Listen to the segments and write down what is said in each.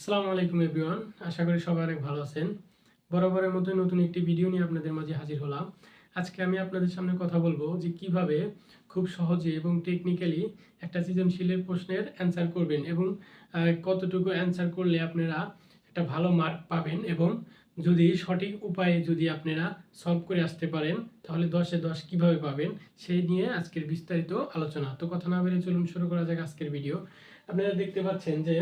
আসসালামু আলাইকুম এভরিওয়ান, আশা করি সবাই অনেক ভালো আছেন। বরাবরের মতো নতুন একটি ভিডিও নিয়ে আপনাদের মাঝে হাজির হলাম। আজকে আমি আপনাদের সামনে কথা বলব যে কীভাবে খুব সহজে এবং টেকনিক্যালি একটা সৃজনশীলের প্রশ্নের অ্যান্সার করবেন এবং কতটুকু অ্যান্সার করলে আপনারা একটা ভালো মার্ক পাবেন এবং যদি সঠিক উপায়ে যদি আপনারা সলভ করে আসতে পারেন, তাহলে দশে দশ কীভাবে পাবেন, সেই নিয়ে আজকের বিস্তারিত আলোচনা। তো কথা না বেরিয়ে চলুন, শুরু করা যাক আজকের ভিডিও আপনারা দেখতে পাচ্ছেন যে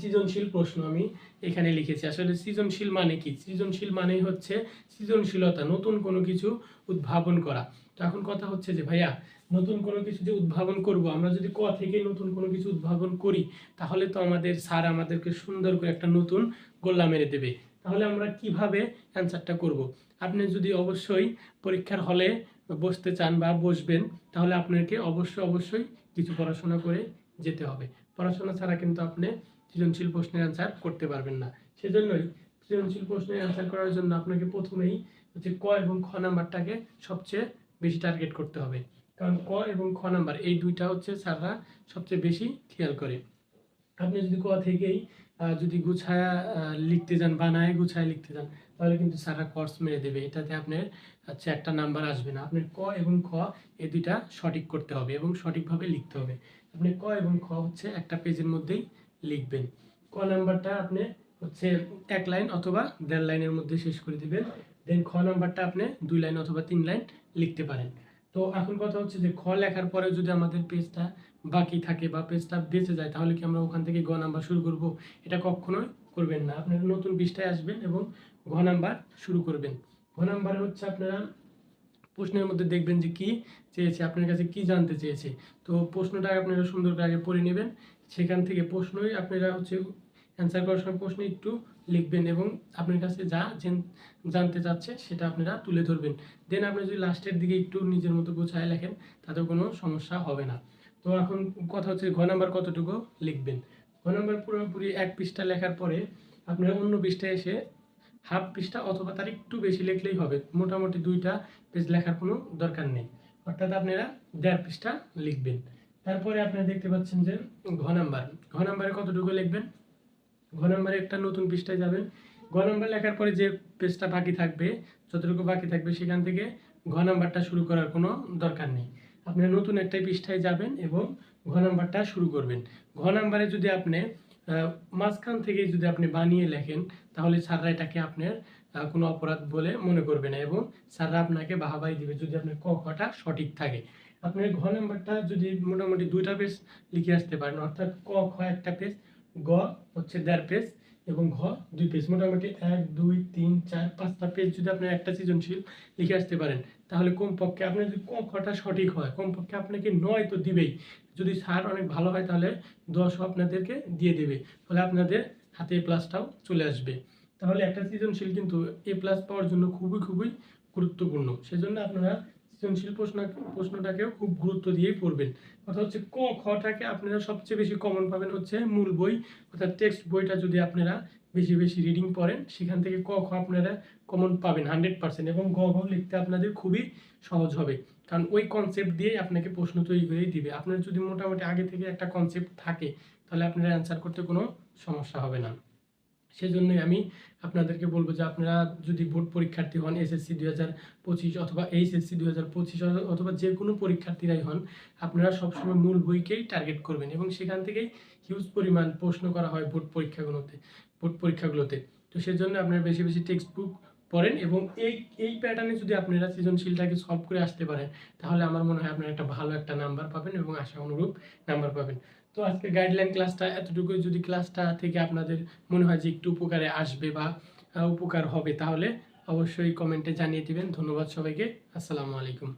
সৃজনশীল প্রশ্ন আমি এখানে লিখেছি। আসলে সৃজনশীল মানে কি? সৃজনশীল মানেই হচ্ছে সৃজনশীলতা, নতুন কোনো কিছু উদ্ভাবন করা। তো এখন কথা হচ্ছে যে, ভাইয়া, নতুন কোনো কিছু যে উদ্ভাবন করব, আমরা যদি ক থেকে নতুন কোনো কিছু উদ্ভাবন করি, তাহলে তো আমাদের স্যার আমাদেরকে সুন্দর করে একটা নতুন গোল্লা মেরে দেবে। তাহলে আমরা কীভাবে অ্যান্সারটা করব? আপনি যদি অবশ্যই পরীক্ষার হলে বসতে চান বা বসবেন, তাহলে আপনাকে অবশ্যই অবশ্যই কিছু পড়াশোনা করে যেতে হবে। পড়াশোনা ছাড়া কিন্তু আপনি সৃজনশীল প্রশ্নের অ্যান্সার করতে পারবেন না। সেজন্যই সৃজনশীল প্রশ্নের অ্যান্সার করার জন্য আপনাকে প্রথমেই হচ্ছে ক এবং খ নাম্বারটাকে সবচেয়ে বেশি টার্গেট করতে হবে। কারণ ক এবং খ নাম্বার এই দুইটা হচ্ছে স্যাররা সবচেয়ে বেশি খেয়াল করে। আপনি যদি ক থেকেই যদি গুছায়া লিখতে যান বানায় গুছায় লিখতে যান, তাহলে কিন্তু স্যাররা কোর্স মেরে দেবে। এটাতে আপনার হচ্ছে একটা নাম্বার আসবে না। আপনার ক এবং খ এই দুইটা সঠিক করতে হবে এবং সঠিকভাবে লিখতে হবে। আপনি ক এবং খ হচ্ছে একটা পেজের মধ্যেই লিখবেন। ক নাম্বারটা আপনি হচ্ছে এক লাইন অথবা দেড় লাইনের মধ্যে শেষ করে দিবেন। দেন খ নাম্বারটা আপনি দুই লাইন অথবা তিন লাইন লিখতে পারেন। তো এখন কথা হচ্ছে যে, খ লেখার পরে যদি আমাদের পেজটা বাকি থাকে বা পেজটা বেঁচে যায়, তাহলে কি আমরা ওখান থেকে গ নাম্বার শুরু করব? এটা কখনোই করবেন না। আপনারা নতুন পৃষ্ঠায় আসবেন এবং ঘ নাম্বার শুরু করবেন। ঘ নাম্বারে হচ্ছে আপনারা প্রশ্নের মধ্যে দেখবেন যে কি চেয়েছে, আপনার কাছে কি জানতে চেয়েছে। তো প্রশ্নটা আপনারা সুন্দর করে আগে পড়ে নেবেন। সেখান থেকে প্রশ্নই আপনারা হচ্ছে অ্যান্সার করার সময় প্রশ্ন একটু লিখবেন এবং আপনার কাছে যা জেন- জানতে চাচ্ছে সেটা আপনারা তুলে ধরবেন। দেন আপনি যদি লাস্টের দিকে একটু নিজের মতো গোছায় লেখেন তাতে কোনো সমস্যা হবে না। তো এখন কথা হচ্ছে ঘ নাম্বার কতটুকু লিখবেন? ঘ নাম্বার পুরোপুরি এক পৃষ্ঠা লেখার পরে আপনারা অন্য পৃষ্ঠায় এসে হাফ পৃষ্ঠা অথবা তার একটু বেশি লিখলেই হবে। মোটামুটি দুইটা পেজ লেখার কোনো দরকার নেই। অর্থাৎ আপনারা দেড় পৃষ্ঠা লিখবেন। তারপরে আপনারা দেখতে পাচ্ছেন যে ঘ নাম্বার। ঘ নাম্বারে কতটুকু লিখবেন? ঘ নাম্বারে একটা নতুন পৃষ্ঠায় যাবেন। ঘ নাম্বার লেখার পরে যে পেজটা বাকি থাকবে, যতটুকু বাকি থাকবে সেখান থেকে ঘ নাম্বারটা শুরু করার কোনো দরকার নেই। আপনি নতুন একটা পৃষ্ঠায় যাবেন এবং ঘ নাম্বারটা শুরু করবেন। ঘ নাম্বারে যদি আপনি মাঝখান থেকে যদি আপনি বানিয়ে লেখেন, তাহলে স্যাররা এটাকে আপনার কোনো অপরাধ বলে মনে করবে না এবং স্যাররা আপনাকে বাহাবাই দিবে যদি আপনার ক খটা সঠিক থাকে। আপনার ঘ নাম্বারটা যদি মোটামুটি দুইটা পেজ লিখে আসতে পারেন, অর্থাৎ ক, খ একটা পেজ গ হচ্ছে দেড় পেজ এবং ঘ দুই পেজ মোটামুটি এক, দুই, তিন, চার, পাঁচটা পেজ যদি আপনার একটা সৃজনশীল লিখে আসতে পারেন তাহলে কমপক্ষে আপনি যদি ক খটা সঠিক হয়, কমপক্ষে আপনাকে নয় তো দিবেই। যদি সার অনেক ভালো হয় তাহলে দশও আপনাদেরকে দিয়ে দেবে। ফলে আপনাদের হাতে এ প্লাসটাও চলে আসবে। তাহলে একটা সৃজনশীল কিন্তু এ প্লাস পাওয়ার জন্য খুবই খুবই গুরুত্বপূর্ণ। সেজন্য আপনারা সৃজনশীল প্রশ্ন, প্রশ্নটাকেও খুব গুরুত্ব দিয়েই পড়বেন। কথা হচ্ছে ক খটাকে আপনারা সবচেয়ে বেশি কমন পাবেন হচ্ছে মূল বই, অর্থাৎ টেক্সট বইটা যদি আপনারা বেশি বেশি রিডিং পড়েন, সেখান থেকে ক, খ আপনারা কমন পাবেন হান্ড্রেড পার্সেন্ট এবং গ, ঘ লিখতে আপনাদের খুবই সহজ হবে। কারণ ওই কনসেপ্ট দিয়েই আপনাকে প্রশ্ন তৈরি করেই দিবে। আপনার যদি মোটামুটি আগে থেকে একটা কনসেপ্ট থাকে, তাহলে আপনারা অ্যান্সার করতে কোনো সমস্যা হবে না। সেজন্যই আমি আপনাদেরকে বলব যে আপনারা যদি বোর্ড পরীক্ষার্থী হন, এসএসসি দুই হাজার পঁচিশ অথবা এইচএসসি দুই হাজার পঁচিশ অথবা যে কোনো পরীক্ষার্থীরাই হন, আপনারা সবসময় মূল বইকেই টার্গেট করবেন এবং সেখান থেকেই হিউজ পরিমাণ প্রশ্ন করা হয় বোর্ড পরীক্ষাগুলোতে বোর্ড পরীক্ষাগুলোতে। তো সেজন্য আপনারা বেশি বেশি টেক্সট বুক পড়েন এবং এই এই প্যাটার্নে যদি আপনারা সৃজনশীলটাকে সলভ করে আসতে পারেন, তাহলে আমার মনে হয় আপনারা একটা ভালো একটা নাম্বার পাবেন এবং আশা অনুরূপ নাম্বার পাবেন। তো আজকে গাইডলাইন ক্লাসটা এতটুকু যদি ক্লাসটা থেকে আপনাদের মনে হয় যে একটু উপকারে আসবে বা উপকার হবে তাহলে অবশ্যই কমেন্টে জানিয়ে দিবেন। ধন্যবাদ সবাইকে। আসসালামু আলাইকুম।